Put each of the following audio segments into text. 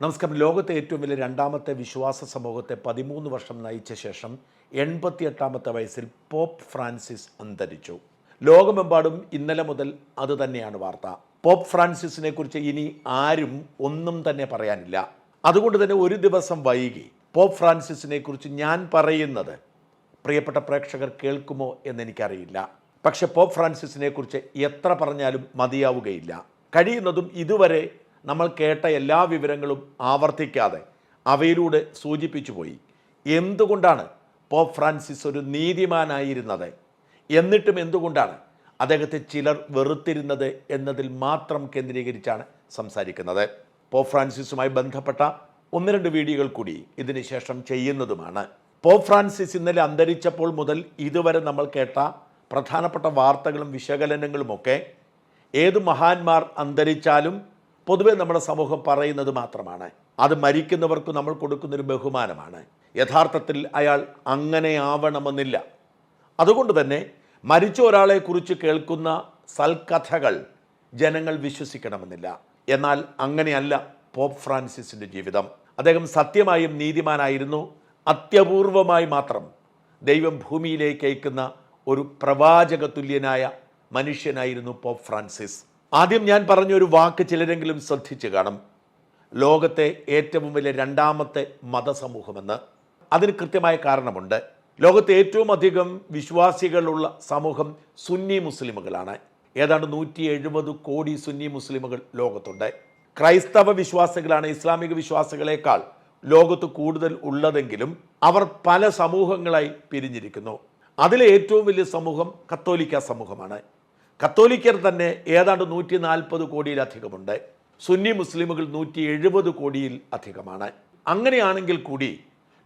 നമസ്കാരം. ലോകത്തെ ഏറ്റവും വലിയ രണ്ടാമത്തെ വിശ്വാസ സമൂഹത്തെ പതിമൂന്ന് വർഷം നയിച്ച ശേഷം എൺപത്തിയെട്ടാമത്തെ വയസ്സിൽ പോപ്പ് ഫ്രാൻസിസ് അന്തരിച്ചു. ലോകമെമ്പാടും ഇന്നലെ മുതൽ അത് തന്നെയാണ് വാർത്ത. പോപ്പ് ഫ്രാൻസിസിനെ കുറിച്ച് ഇനി ആരും ഒന്നും തന്നെ പറയാനില്ല. അതുകൊണ്ട് തന്നെ ഒരു ദിവസം വൈകി. പോപ്പ് ഫ്രാൻസിസിനെ കുറിച്ച് ഞാൻ പറയുന്നത് പ്രിയപ്പെട്ട പ്രേക്ഷകർ കേൾക്കുമോ എന്നെനിക്കറിയില്ല. പക്ഷെ പോപ്പ് ഫ്രാൻസിസിനെ കുറിച്ച് എത്ര പറഞ്ഞാലും മതിയാവുകയില്ല. കഴിയുന്നതും ഇതുവരെ നമ്മൾ കേട്ട എല്ലാ വിവരങ്ങളും ആവർത്തിക്കാതെ അവയിലൂടെ സൂചിപ്പിച്ചു പോയി. എന്തുകൊണ്ടാണ് പോപ്പ് ഫ്രാൻസിസ് ഒരു നീതിമാനായിരുന്നത്? എന്നിട്ടും എന്തുകൊണ്ടാണ് അദ്ദേഹത്തെ ചിലർ വെറുത്തിരുന്നത് എന്നതിൽ മാത്രം കേന്ദ്രീകരിച്ചാണ് സംസാരിക്കുന്നത്. പോപ്പ് ഫ്രാൻസിസുമായി ബന്ധപ്പെട്ട ഒന്ന് രണ്ട് വീഡിയോകൾ കൂടി ഇതിനുശേഷം ചെയ്യുന്നതുമാണ്. പോപ്പ് ഫ്രാൻസിസ് ഇന്നലെ അന്തരിച്ചപ്പോൾ മുതൽ ഇതുവരെ നമ്മൾ കേട്ട പ്രധാനപ്പെട്ട വാർത്തകളും വിശകലനങ്ങളുമൊക്കെ ഏത് മഹാന്മാർ അന്തരിച്ചാലും പൊതുവെ നമ്മുടെ സമൂഹം പറയുന്നത് മാത്രമാണ്. അത് മരിക്കുന്നവർക്ക് നമ്മൾ കൊടുക്കുന്നൊരു ബഹുമാനമാണ്. യഥാർത്ഥത്തിൽ അയാൾ അങ്ങനെ ആവണമെന്നില്ല. അതുകൊണ്ട് തന്നെ മരിച്ച ഒരാളെക്കുറിച്ച് കേൾക്കുന്ന സൽക്കഥകൾ ജനങ്ങൾ വിശ്വസിക്കണമെന്നില്ല. എന്നാൽ അങ്ങനെയല്ല പോപ്പ് ഫ്രാൻസിസിന്റെ ജീവിതം. അദ്ദേഹം സത്യമായും നീതിമാനായിരുന്നു. അത്യപൂർവമായി മാത്രം ദൈവം ഭൂമിയിലേക്ക് അയക്കുന്ന ഒരു പ്രവാചക തുല്യനായ മനുഷ്യനായിരുന്നു പോപ്പ് ഫ്രാൻസിസ്. ആദ്യം ഞാൻ പറഞ്ഞ ഒരു വാക്ക് ചിലരെങ്കിലും ശ്രദ്ധിച്ചു കാണും. ലോകത്തെ ഏറ്റവും വലിയ രണ്ടാമത്തെ മതസമൂഹമെന്ന്. അതിന് കൃത്യമായ കാരണമുണ്ട്. ലോകത്തെ ഏറ്റവും അധികം വിശ്വാസികളുള്ള സമൂഹം സുന്നി മുസ്ലിമുകളാണ്. ഏതാണ്ട് നൂറ്റി എഴുപത് കോടി സുന്നി മുസ്ലിമുകൾ ലോകത്തുണ്ട്. ക്രൈസ്തവ വിശ്വാസികളാണ് ഇസ്ലാമിക വിശ്വാസികളെക്കാൾ ലോകത്ത് കൂടുതൽ ഉള്ളതെങ്കിലും അവർ പല സമൂഹങ്ങളായി പിരിഞ്ഞിരിക്കുന്നു. അതിലെ ഏറ്റവും വലിയ സമൂഹം കത്തോലിക്ക സമൂഹമാണ്. കത്തോലിക്കർ തന്നെ ഏതാണ്ട് നൂറ്റി നാൽപ്പത് കോടിയിലധികമുണ്ട്. സുന്നി മുസ്ലിമുകൾ നൂറ്റി എഴുപത് കോടിയിൽ അധികമാണ്. അങ്ങനെയാണെങ്കിൽ കൂടി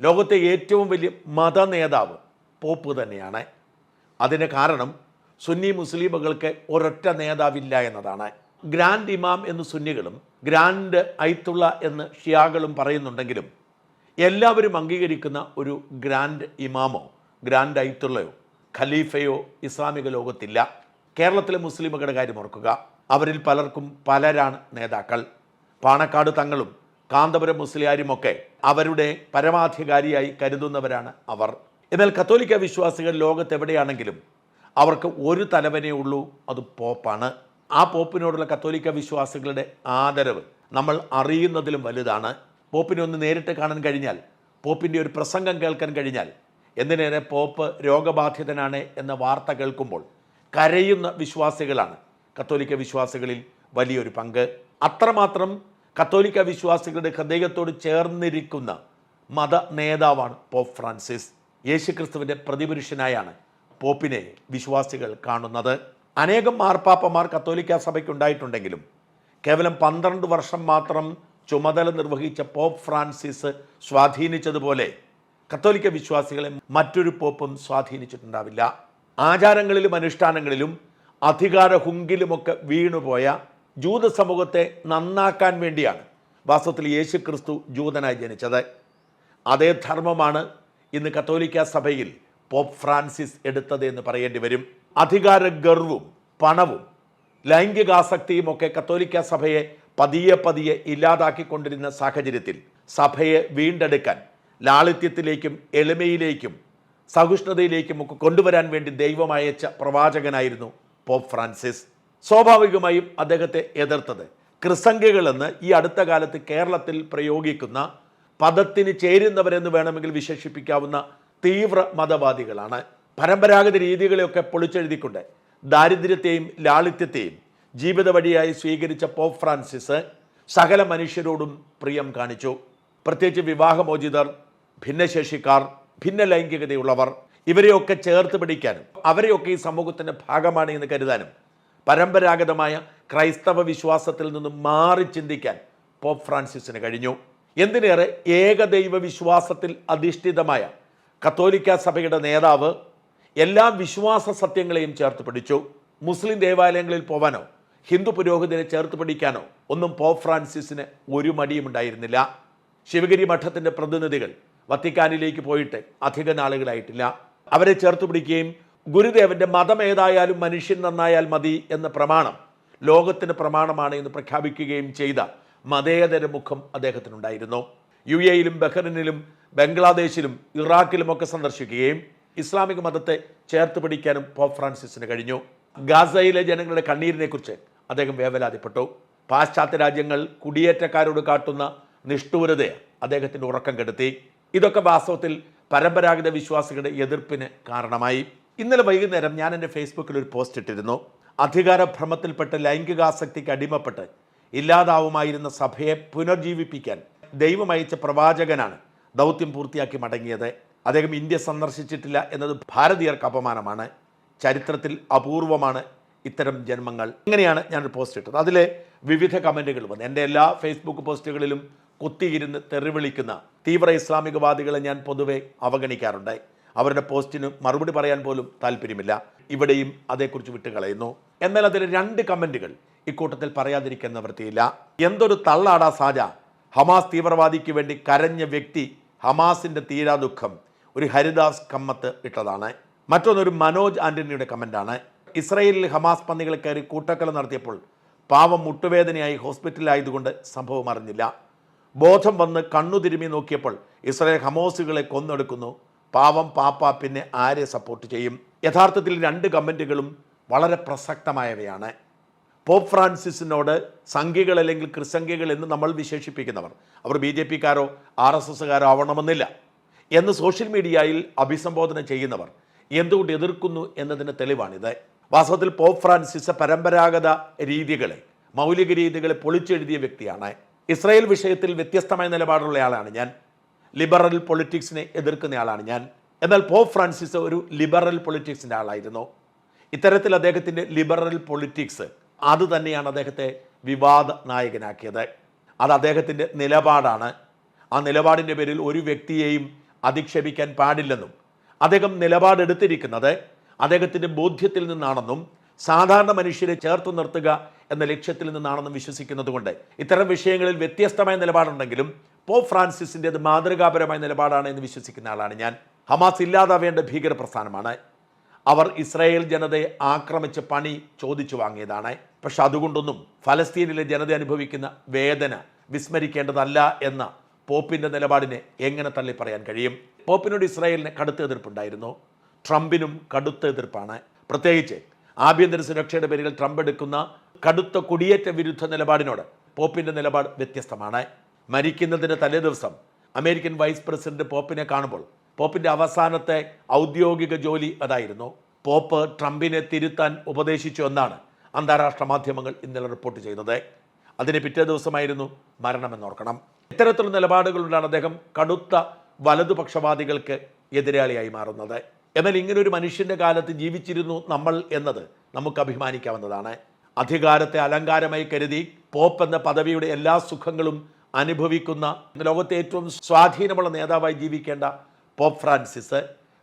ലോകത്തെ ഏറ്റവും വലിയ മത നേതാവ് പോപ്പ് തന്നെയാണ്. അതിന് കാരണം സുന്നി മുസ്ലിമുകൾക്ക് ഒരൊറ്റ നേതാവില്ല എന്നതാണ്. ഗ്രാൻഡ് ഇമാം എന്ന് സുന്നികളും ഗ്രാൻഡ് ഐത്തുള്ള എന്ന് ഷിയാകളും പറയുന്നുണ്ടെങ്കിലും എല്ലാവരും അംഗീകരിക്കുന്ന ഒരു ഗ്രാൻഡ് ഇമാമോ ഗ്രാൻഡ് ഐത്തുള്ളയോ ഖലീഫയോ ഇസ്ലാമിക ലോകത്തില്ല. കേരളത്തിലെ മുസ്ലിമുകളുടെ കാര്യം ഓർക്കുക. അവരിൽ പലർക്കും പലരാണ് നേതാക്കൾ. പാണക്കാട് തങ്ങളും കാന്തപുരം മുസ്ലിയാരുമൊക്കെ അവരുടെ പരമാധികാരിയായി കരുതുന്നവരാണ് അവർ. എന്നാൽ കത്തോലിക്ക വിശ്വാസികൾ ലോകത്തെവിടെയാണെങ്കിലും അവർക്ക് ഒരു തലവനേ ഉള്ളൂ അത് പോപ്പാണ്. ആ പോപ്പിനോടുള്ള കത്തോലിക്ക വിശ്വാസികളുടെ ആദരവ് നമ്മൾ അറിയുന്നതിലും വലുതാണ്. പോപ്പിനെ ഒന്ന് നേരിട്ട് കാണാൻ കഴിഞ്ഞാൽ പോപ്പിന്റെ ഒരു പ്രസംഗം കേൾക്കാൻ കഴിഞ്ഞാൽ എന്തിനേറെ പോപ്പ് രോഗബാധിതനാണ് എന്ന വാർത്ത കേൾക്കുമ്പോൾ കരയുന്ന വിശ്വാസികളാണ്. കത്തോലിക്ക വിശ്വാസികളിൽ വലിയൊരു പങ്ക്. അത്രമാത്രം കത്തോലിക്ക വിശ്വാസികളുടെ ഹൃദയത്തോട് ചേർന്നിരിക്കുന്ന മത നേതാവാണ് പോപ്പ് ഫ്രാൻസിസ്. യേശുക്രിസ്തുവിന്റെ പ്രതിപുരുഷനായാണ് പോപ്പിനെ വിശ്വാസികൾ കാണുന്നത്. അനേകം മാർപ്പാപ്പമാർ കത്തോലിക്ക സഭയ്ക്കുണ്ടായിട്ടുണ്ടെങ്കിലും കേവലം പന്ത്രണ്ട് വർഷം മാത്രം ചുമതല നിർവഹിച്ച പോപ്പ് ഫ്രാൻസിസ് സ്വാധീനിച്ചതുപോലെ കത്തോലിക്ക വിശ്വാസികളെ മറ്റൊരു പോപ്പും സ്വാധീനിച്ചിട്ടുണ്ടാവില്ല. ആചാരങ്ങളിലും അനുഷ്ഠാനങ്ങളിലും അധികാര ഹുങ്കിലുമൊക്കെ വീണുപോയ ജൂത സമൂഹത്തെ നന്നാക്കാൻ വേണ്ടിയാണ് വാസ്തവത്തിൽ യേശു ക്രിസ്തു ജൂതനായി ജനിച്ചത്. അതേ ധർമ്മമാണ് ഇന്ന് കത്തോലിക്ക സഭയിൽ പോപ്പ് ഫ്രാൻസിസ് എടുത്തത് എന്ന് പറയേണ്ടി വരും. അധികാര ഗർവും പണവും ലൈംഗികാസക്തിയും ഒക്കെ കത്തോലിക്ക സഭയെ പതിയെ പതിയെ ഇല്ലാതാക്കിക്കൊണ്ടിരുന്ന സാഹചര്യത്തിൽ സഭയെ വീണ്ടെടുക്കാൻ ലാളിത്യത്തിലേക്കും എളിമയിലേക്കും സഹിഷ്ണുതയിലേക്കും നമുക്ക് കൊണ്ടുവരാൻ വേണ്ടി ദൈവം അയച്ച പ്രവാചകനായിരുന്നു പോപ്പ് ഫ്രാൻസിസ്. സ്വാഭാവികമായും അദ്ദേഹത്തെ എതിർത്തത്. ക്രിസംഖ്യകളെന്ന് ഈ അടുത്ത കാലത്ത് കേരളത്തിൽ പ്രയോഗിക്കുന്ന പദത്തിന് ചേരുന്നവരെന്ന് വേണമെങ്കിൽ വിശേഷിപ്പിക്കാവുന്ന തീവ്ര മതവാദികളാണ്. പരമ്പരാഗത രീതികളെയൊക്കെ പൊളിച്ചെഴുതിക്കൊണ്ട് ദാരിദ്ര്യത്തെയും ലാളിത്യത്തെയും ജീവിത വഴിയായി സ്വീകരിച്ച പോപ്പ് ഫ്രാൻസിസ് സകല മനുഷ്യരോടും പ്രിയം കാണിച്ചു. പ്രത്യേകിച്ച് വിവാഹമോചിതർ ഭിന്നശേഷിക്കാർ ഭിന്ന ലൈംഗികതയുള്ളവർ ഇവരെയൊക്കെ ചേർത്ത് പിടിക്കാനും അവരെയൊക്കെ ഈ സമൂഹത്തിന്റെ ഭാഗമാണ് എന്ന് കരുതാനും പരമ്പരാഗതമായ ക്രൈസ്തവ വിശ്വാസത്തിൽ നിന്നും മാറി ചിന്തിക്കാൻ പോപ്പ് ഫ്രാൻസിസിന് കഴിഞ്ഞു. എന്തിനേറെ ഏകദൈവ വിശ്വാസത്തിൽ അധിഷ്ഠിതമായ കത്തോലിക്ക സഭയുടെ നേതാവ് എല്ലാ വിശ്വാസ സത്യങ്ങളെയും ചേർത്ത് പിടിച്ചു. മുസ്ലിം ദേവാലയങ്ങളിൽ പോവാനോ ഹിന്ദു പുരോഹിതനെ ചേർത്ത് പിടിക്കാനോ ഒന്നും പോപ്പ് ഫ്രാൻസിസിന് ഒരു മടിയും ഉണ്ടായിരുന്നില്ല ശിവഗിരി മഠത്തിന്റെ പ്രതിനിധികൾ വത്തിക്കാനിലേക്ക് പോയിട്ട് അധിക നാളുകളായിട്ടില്ല. അവരെ ചേർത്ത് പിടിക്കുകയും ഗുരുദേവന്റെ മതം ഏതായാലും മനുഷ്യൻ നന്നായാൽ മതി എന്ന പ്രമാണം ലോകത്തിന് പ്രമാണമാണ് എന്ന് പ്രഖ്യാപിക്കുകയും ചെയ്ത മതേതര മുഖം അദ്ദേഹത്തിനുണ്ടായിരുന്നു. യു എയിലും ബഹ്റിനിലും ബംഗ്ലാദേശിലും ഇറാഖിലുമൊക്കെ സന്ദർശിക്കുകയും ഇസ്ലാമിക മതത്തെ ചേർത്ത് പിടിക്കാനും പോപ്പ് ഫ്രാൻസിസിന് കഴിഞ്ഞു. ഗാസയിലെ ജനങ്ങളുടെ കണ്ണീരിനെക്കുറിച്ച് അദ്ദേഹം വേവലാതിപ്പെട്ടു. പാശ്ചാത്യ രാജ്യങ്ങൾ കുടിയേറ്റക്കാരോട് കാട്ടുന്ന നിഷ്ഠൂരതയെ അദ്ദേഹത്തിന്റെ ഉറക്കം കെടുത്തി. ഇതൊക്കെ വാസ്തവത്തിൽ പരമ്പരാഗത വിശ്വാസികളുടെ എതിർപ്പിന് കാരണമായി. ഇന്നലെ വൈകുന്നേരം ഞാൻ എന്റെ ഫേസ്ബുക്കിൽ ഒരു പോസ്റ്റ് ഇട്ടിരുന്നു. അധികാരഭ്രമത്തിൽപ്പെട്ട് ലൈംഗികാസക്തിക്ക് അടിമപ്പെട്ട് ഇല്ലാതാവുമായിരുന്ന സഭയെ പുനർജീവിപ്പിക്കാൻ ദൈവം അയച്ച പ്രവാചകനാണ് ദൗത്യം പൂർത്തിയാക്കി മടങ്ങിയത്. അദ്ദേഹം ഇന്ത്യ സന്ദർശിച്ചിട്ടില്ല എന്നത് ഭാരതീയർക്ക് അപമാനമാണ്. ചരിത്രത്തിൽ അപൂർവമാണ് ഇത്തരം ജന്മങ്ങൾ. ഇങ്ങനെയാണ് ഞാനൊരു പോസ്റ്റ് ഇട്ടത്. അതിലെ വിവിധ കമന്റുകൾ വന്നു. എന്റെ എല്ലാ ഫേസ്ബുക്ക് പോസ്റ്റുകളിലും കുത്തിയിരുന്ന് തെറിവിളിക്കുന്ന തീവ്ര ഇസ്ലാമികവാദികളെ ഞാൻ പൊതുവെ അവഗണിക്കാറുണ്ട്. അവരുടെ പോസ്റ്റിന് മറുപടി പറയാൻ പോലും താല്പര്യമില്ല. ഇവിടെയും അതേക്കുറിച്ച് വിട്ടുകളയുന്നു. എന്നാൽ അതിൽ രണ്ട് കമന്റുകൾ ഇക്കൂട്ടത്തിൽ പറയാതിരിക്കുന്ന വൃത്തിയില്ല എന്തൊരു തള്ളാടാ സാജ. ഹമാസ് തീവ്രവാദിക്ക് വേണ്ടി കരഞ്ഞ വ്യക്തി ഹമാസിന്റെ തീരാ ദുഃഖം ഒരു ഹരിദാസ് കമ്മത്ത് ഇട്ടതാണ്. മറ്റൊന്നൊരു മനോജ് ആന്റണിയുടെ കമന്റാണ് ഇസ്രയേലിൽ ഹമാസ് പന്നികളെ കയറി കൂട്ടക്കല നടത്തിയപ്പോൾ പാവം മുട്ടുവേദനയായി ഹോസ്പിറ്റലിലായതുകൊണ്ട് സംഭവം അറിഞ്ഞില്ല. ബോധം വന്ന് കണ്ണു തിരുമ്മി നോക്കിയപ്പോൾ ഇസ്രായേൽ ഹമോസുകളെ കൊന്നെടുക്കുന്നു. പാവം പാപ്പ പിന്നെ ആരെ സപ്പോർട്ട് ചെയ്യും? യഥാർത്ഥത്തിൽ രണ്ട് കമന്റുകളും വളരെ പ്രസക്തമായവയാണ്. പോപ്പ് ഫ്രാൻസിസിനോട് സംഘികൾ അല്ലെങ്കിൽ ക്രിസംഖ്യകൾ എന്ന് നമ്മൾ വിശേഷിപ്പിക്കുന്നവർ. അവർ ബി ജെ പിക്കാരോ ആർ എസ് എസ്സുകാരോ ആവണമെന്നില്ല എന്ന് സോഷ്യൽ മീഡിയയിൽ അഭിസംബോധന ചെയ്യുന്നവർ എന്തുകൊണ്ട് എതിർക്കുന്നു എന്നതിന് തെളിവാണിത്. വാസ്തവത്തിൽ പോപ്പ് ഫ്രാൻസിസ് പരമ്പരാഗത രീതികളെ മൗലിക രീതികളെ പൊളിച്ചെഴുതിയ വ്യക്തിയാണ്. ഇസ്രായേൽ വിഷയത്തിൽ വ്യത്യസ്തമായ നിലപാടുള്ള ആളാണ് ഞാൻ. ലിബറൽ പൊളിറ്റിക്സിനെ എതിർക്കുന്ന ആളാണ് ഞാൻ. എന്നാൽ പോപ്പ് ഫ്രാൻസിസ് ഒരു ലിബറൽ പൊളിറ്റിക്സിന്റെ ആളായിരുന്നു. ഇത്തരത്തിൽ അദ്ദേഹത്തിന്റെ ലിബറൽ പൊളിറ്റിക്സ് അത് തന്നെയാണ് അദ്ദേഹത്തെ വിവാദ നായകനാക്കിയത്. അത് അദ്ദേഹത്തിന്റെ നിലപാടാണ്. ആ നിലപാടിന്റെ പേരിൽ ഒരു വ്യക്തിയെയും അധിക്ഷേപിക്കാൻ പാടില്ലെന്നും അദ്ദേഹം നിലപാടെടുത്തിരിക്കുന്നത് അദ്ദേഹത്തിന്റെ ബോധ്യത്തിൽ നിന്നാണെന്നും സാധാരണ മനുഷ്യരെ ചേർത്ത് നിർത്തുക എന്ന ലക്ഷ്യത്തിൽ നിന്നാണെന്നും വിശ്വസിക്കുന്നതുകൊണ്ട് ഇത്തരം വിഷയങ്ങളിൽ വ്യത്യസ്തമായ നിലപാടുണ്ടെങ്കിലും പോപ്പ് ഫ്രാൻസിസിന്റെത് മാതൃകാപരമായ നിലപാടാണ് എന്ന് വിശ്വസിക്കുന്ന ആളാണ് ഞാൻ. ഹമാസ് ഇല്ലാതാവേണ്ട ഭീകര പ്രസ്ഥാനമാണ് അവർ ഇസ്രായേൽ ജനതയെ ആക്രമിച്ച് പണി ചോദിച്ചു വാങ്ങിയതാണ്. പക്ഷെ അതുകൊണ്ടൊന്നും ഫലസ്തീനിലെ ജനത അനുഭവിക്കുന്ന വേദന വിസ്മരിക്കേണ്ടതല്ല എന്ന പോപ്പിന്റെ നിലപാടിനെ എങ്ങനെ തള്ളി പറയാൻ കഴിയും? പോപ്പിനോട് ഇസ്രായേലിന് കടുത്ത എതിർപ്പുണ്ടായിരുന്നു. ട്രംപിനും കടുത്ത എതിർപ്പാണ്. പ്രത്യേകിച്ച് ആഭ്യന്തര സുരക്ഷയുടെ പേരിൽ ട്രംപ് എടുക്കുന്ന കടുത്ത കുടിയേറ്റ വിരുദ്ധ നിലപാടിനോട് പോപ്പിന്റെ നിലപാട് വ്യത്യസ്തമാണ്. മരിക്കുന്നതിന് തലേ ദിവസം അമേരിക്കൻ വൈസ് പ്രസിഡന്റ് പോപ്പിനെ കാണുമ്പോൾ പോപ്പിന്റെ അവസാനത്തെ ഔദ്യോഗിക ജോലി അതായിരുന്നു. പോപ്പ് ട്രംപിനെ തിരുത്താൻ ഉപദേശിച്ചു എന്നാണ് അന്താരാഷ്ട്ര മാധ്യമങ്ങൾ ഇന്നലെ റിപ്പോർട്ട് ചെയ്യുന്നത്. അതിന് പിറ്റേ ദിവസമായിരുന്നു മരണമെന്നോർക്കണം. ഇത്തരത്തിലുള്ള നിലപാടുകളുണ്ടാണ് അദ്ദേഹം കടുത്ത വലതുപക്ഷവാദികൾക്ക് എതിരാളിയായി മാറുന്നത്. എന്നാൽ ഇങ്ങനൊരു മനുഷ്യന്റെ കാലത്ത് ജീവിച്ചിരുന്നു നമ്മൾ എന്നത് നമുക്ക് അഭിമാനിക്കാവുന്നതാണ്. അധികാരത്തെ അലങ്കാരമായി കരുതി പോപ്പ് എന്ന പദവിയുടെ എല്ലാ സുഖങ്ങളും അനുഭവിക്കുന്ന ലോകത്തെ ഏറ്റവും സ്വാധീനമുള്ള നേതാവായി ജീവിക്കേണ്ട പോപ്പ് ഫ്രാൻസിസ്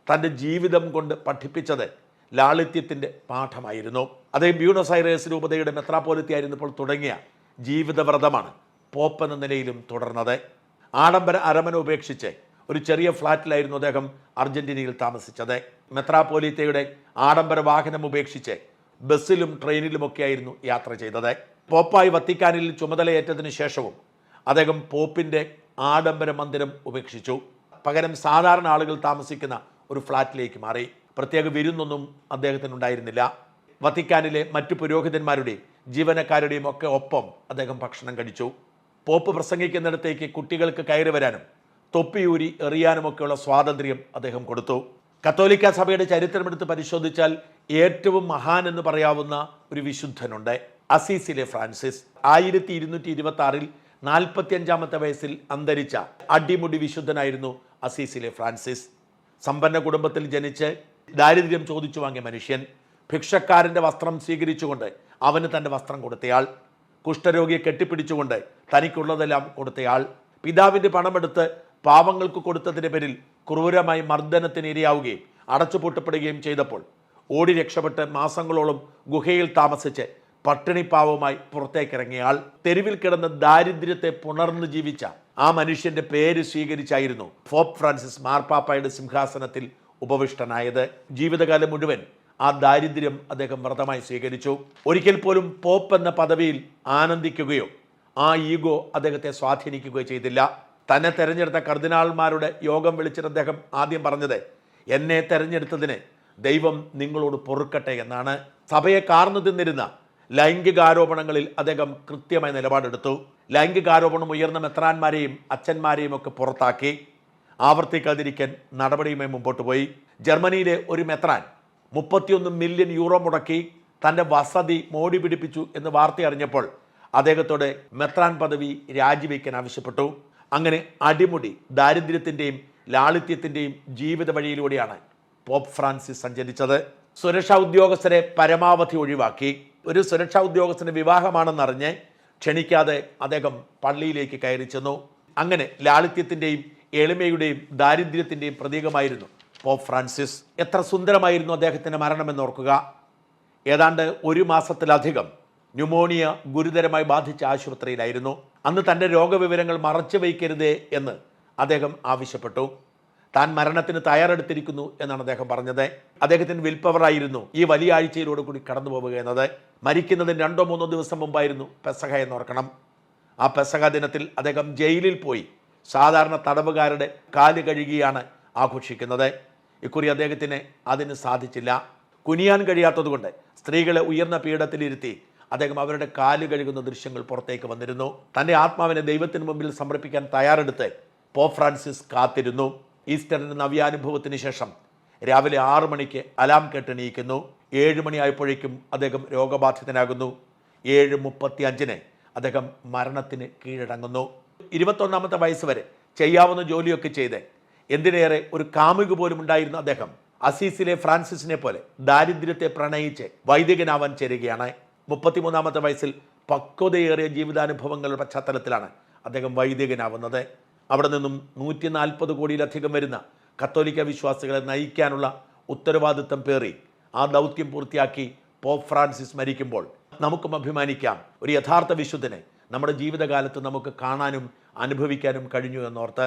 തന്റെ ജീവിതം കൊണ്ട് പഠിപ്പിച്ചത് ലാളിത്യത്തിന്റെ പാഠമായിരുന്നു. അദ്ദേഹം ബ്യൂണസ് ഐറേസ് രൂപതയുടെ മെത്രാപോലിത്തിയായിരുന്നപ്പോൾ തുടങ്ങിയ ജീവിതവ്രതമാണ് പോപ്പ് എന്ന നിലയിലും തുടർന്നത്. ആഡംബര അരമന ഉപേക്ഷിച്ച് ഒരു ചെറിയ ഫ്ലാറ്റിലായിരുന്നു അദ്ദേഹം അർജന്റീനയിൽ താമസിച്ചത്. മെത്രാപോലിത്തയുടെ ആഡംബര വാഹനം ഉപേക്ഷിച്ച് ബസ്സിലും ട്രെയിനിലുമൊക്കെയായിരുന്നു യാത്ര ചെയ്തത്. പോപ്പായി വത്തിക്കാനിൽ ചുമതലയേറ്റതിനു ശേഷവും അദ്ദേഹം പോപ്പിന്റെ ആഡംബര മന്ദിരം ഉപേക്ഷിച്ചു. പകരം സാധാരണ ആളുകൾ താമസിക്കുന്ന ഒരു ഫ്ലാറ്റിലേക്ക് മാറി. പ്രത്യേക വിരുന്നൊന്നും അദ്ദേഹത്തിനുണ്ടായിരുന്നില്ല. വത്തിക്കാനിലെ മറ്റു പുരോഹിതന്മാരുടെയും ജീവനക്കാരുടെയും ഒക്കെ ഒപ്പം അദ്ദേഹം ഭക്ഷണം കഴിച്ചു. പോപ്പ് പ്രസംഗിക്കുന്നിടത്തേക്ക് കുട്ടികൾക്ക് കയറി വരാനും തൊപ്പിയൂരി എറിയാനുമൊക്കെയുള്ള സ്വാതന്ത്ര്യം അദ്ദേഹം കൊടുത്തു. കത്തോലിക്ക സഭയുടെ ചരിത്രമെടുത്ത് പരിശോധിച്ചാൽ ഏറ്റവും മഹാൻ എന്ന് പറയാവുന്ന ഒരു വിശുദ്ധനുണ്ട് അസീസിലെ ഫ്രാൻസിസ്. ആയിരത്തി ഇരുന്നൂറ്റി ഇരുപത്തി ആറിൽ നാൽപ്പത്തി അഞ്ചാമത്തെ വയസ്സിൽ അന്തരിച്ച അടിമുടി വിശുദ്ധനായിരുന്നു അസീസിലെ ഫ്രാൻസിസ്. സമ്പന്ന കുടുംബത്തിൽ ജനിച്ച് ദാരിദ്ര്യം ചോദിച്ചു വാങ്ങിയ മനുഷ്യൻ ഭിക്ഷക്കാരന്റെ വസ്ത്രം സ്വീകരിച്ചുകൊണ്ട് അവന് തന്റെ വസ്ത്രം കൊടുത്തയാൾ കുഷ്ഠരോഗിയെ കെട്ടിപ്പിടിച്ചുകൊണ്ട് തനിക്കുള്ളതെല്ലാം കൊടുത്തയാൾ പിതാവിന്റെ പണമെടുത്ത് പാവങ്ങൾക്ക് കൊടുത്തതിന്റെ പേരിൽ ക്രൂരമായി മർദ്ദനത്തിന് ഇരയാവുകയും അടച്ചുപൂട്ടപ്പെടുകയും ചെയ്തപ്പോൾ ഓടി രക്ഷപ്പെട്ട് മാസങ്ങളോളം ഗുഹയിൽ താമസിച്ച് പട്ടിണിപ്പാവമായി പുറത്തേക്കിറങ്ങിയ ആൾ തെരുവിൽ കിടന്ന ദാരിദ്ര്യത്തെ പുണർന്നു ജീവിച്ച ആ മനുഷ്യന്റെ പേര് സ്വീകരിച്ചായിരുന്നു പോപ്പ് ഫ്രാൻസിസ് മാർപ്പാപ്പയുടെ സിംഹാസനത്തിൽ ഉപവിഷ്ടനായത്. ജീവിതകാലം മുഴുവൻ ആ ദാരിദ്ര്യം അദ്ദേഹം വ്രതമായി സ്വീകരിച്ചു. ഒരിക്കൽ പോലും പോപ്പ് എന്ന പദവിയിൽ ആനന്ദിക്കുകയോ ആ ഈഗോ അദ്ദേഹത്തെ സ്വാധീനിക്കുകയോ ചെയ്തില്ല. തന്നെ തെരഞ്ഞെടുത്ത കർദിനാൾമാരുടെ യോഗം വിളിച്ചിട്ട് അദ്ദേഹം ആദ്യം പറഞ്ഞത് എന്നെ തെരഞ്ഞെടുത്തതിന് ദൈവം നിങ്ങളോട് പൊറുക്കട്ടെ എന്നാണ് സഭയെ കാർന്നു തിന്നിരുന്ന ലൈംഗികാരോപണങ്ങളിൽ അദ്ദേഹം കൃത്യമായ നിലപാടെടുത്തു. ലൈംഗികാരോപണം ഉയർന്ന മെത്രാന്മാരെയും അച്ഛന്മാരെയും ഒക്കെ പുറത്താക്കി. ആവർത്തിക്കാതിരിക്കാൻ നടപടിയുമായി മുമ്പോട്ട് പോയി. ജർമ്മനിയിലെ ഒരു മെത്രാൻ മുപ്പത്തിയൊന്ന് മില്യൺ യൂറോ മുടക്കി തന്റെ വസതി മോടി പിടിപ്പിച്ചു എന്ന് വാർത്ത അറിഞ്ഞപ്പോൾ അദ്ദേഹത്തോട് മെത്രാൻ പദവി രാജിവെക്കാൻ ആവശ്യപ്പെട്ടു. അങ്ങനെ അടിമുടി ദാരിദ്ര്യത്തിന്റെയും ലാളിത്യത്തിന്റെയും ജീവിത വഴിയിലൂടെയാണ് പോപ്പ് ഫ്രാൻസിസ് സഞ്ചരിച്ചത്. സുരക്ഷാ ഉദ്യോഗസ്ഥരെ പരമാവധി ഒഴിവാക്കി. ഒരു സുരക്ഷാ ഉദ്യോഗസ്ഥന് വിവാഹമാണെന്നറിഞ്ഞ് ക്ഷണിക്കാതെ അദ്ദേഹം പള്ളിയിലേക്ക് കയറി ചെന്നു. അങ്ങനെ ലാളിത്യത്തിന്റെയും എളിമയുടെയും ദാരിദ്ര്യത്തിന്റെയും പ്രതീകമായിരുന്നു പോപ്പ് ഫ്രാൻസിസ്. എത്ര സുന്ദരമായിരുന്നു അദ്ദേഹത്തിന്റെ മരണമെന്നോർക്കുക. ഏതാണ്ട് ഒരു മാസത്തിലധികം ന്യൂമോണിയ ഗുരുതരമായി ബാധിച്ച ആശുപത്രിയിലായിരുന്നു. അന്ന് തന്റെ രോഗവിവരങ്ങൾ മറച്ചു വയ്ക്കരുതേ എന്ന് അദ്ദേഹം ആവശ്യപ്പെട്ടു. താൻ മരണത്തിന് തയ്യാറെടുത്തിരിക്കുന്നു എന്നാണ് അദ്ദേഹം പറഞ്ഞത്. അദ്ദേഹത്തിന് വിൽപ്പവറായിരുന്നു ഈ വലിയ ആഴ്ചയിലൂടെ കൂടി കടന്നു പോവുക എന്നത്. മരിക്കുന്നതിന് രണ്ടോ മൂന്നോ ദിവസം മുമ്പായിരുന്നു പെസഹ എന്നോർക്കണം ആ പെസഹ ദിനത്തിൽ അദ്ദേഹം ജയിലിൽ പോയി. സാധാരണ തടവുകാരുടെ കാൽ കഴുകിയാണ് ആഘോഷിക്കുന്നത്. ഇക്കുറി അദ്ദേഹത്തിന് അതിന് സാധിച്ചില്ല. കുനിയാൻ കഴിയാത്തതുകൊണ്ട് സ്ത്രീകളെ ഉയർന്ന പീഠത്തിലിരുത്തി അദ്ദേഹം അവരുടെ കാൽ കഴുകുന്ന ദൃശ്യങ്ങൾ പുറത്തേക്ക് വന്നിരുന്നു. തന്റെ ആത്മാവിനെ ദൈവത്തിന് മുമ്പിൽ സമർപ്പിക്കാൻ തയ്യാറെടുത്ത് പോപ്പ് ഫ്രാൻസിസ് കാത്തിരുന്നു. ഈസ്റ്ററിന്റെ നവ്യാനുഭവത്തിന് ശേഷം രാവിലെ ആറ് മണിക്ക് അലാം കെട്ടെണീക്കുന്നു ഏഴ് മണിയായപ്പോഴേക്കും അദ്ദേഹം രോഗബാധിതനാകുന്നു. ഏഴ് മുപ്പത്തി അഞ്ചിന് അദ്ദേഹം മരണത്തിന് കീഴടങ്ങുന്നു. ഇരുപത്തൊന്നാമത്തെ വയസ്സ് വരെ ചെയ്യാവുന്ന ജോലിയൊക്കെ ചെയ്ത് എന്തിനേറെ ഒരു കാമുക പോലും ഉണ്ടായിരുന്ന അദ്ദേഹം അസീസിലെ ഫ്രാൻസിസിനെ പോലെ ദാരിദ്ര്യത്തെ പ്രണയിച്ച് വൈദികനാവാൻ ചേരുകയാണ്. മുപ്പത്തിമൂന്നാമത്തെ വയസ്സിൽ പക്വതയേറിയ ജീവിതാനുഭവങ്ങളുടെ പശ്ചാത്തലത്തിലാണ് അദ്ദേഹം വൈദികനാവുന്നത്. അവിടെ നിന്നും നൂറ്റി നാൽപ്പത് കോടിയിലധികം വരുന്ന കത്തോലിക്ക വിശ്വാസികളെ നയിക്കാനുള്ള ഉത്തരവാദിത്തം പേറി ആ ദൗത്യം പൂർത്തിയാക്കി പോപ്പ് ഫ്രാൻസിസ് മരിക്കുമ്പോൾ നമുക്കും അഭിമാനിക്കാം. ഒരു യഥാർത്ഥ വിശുദ്ധനെ നമ്മുടെ ജീവിതകാലത്ത് നമുക്ക് കാണാനും അനുഭവിക്കാനും കഴിഞ്ഞു എന്നോർത്ത്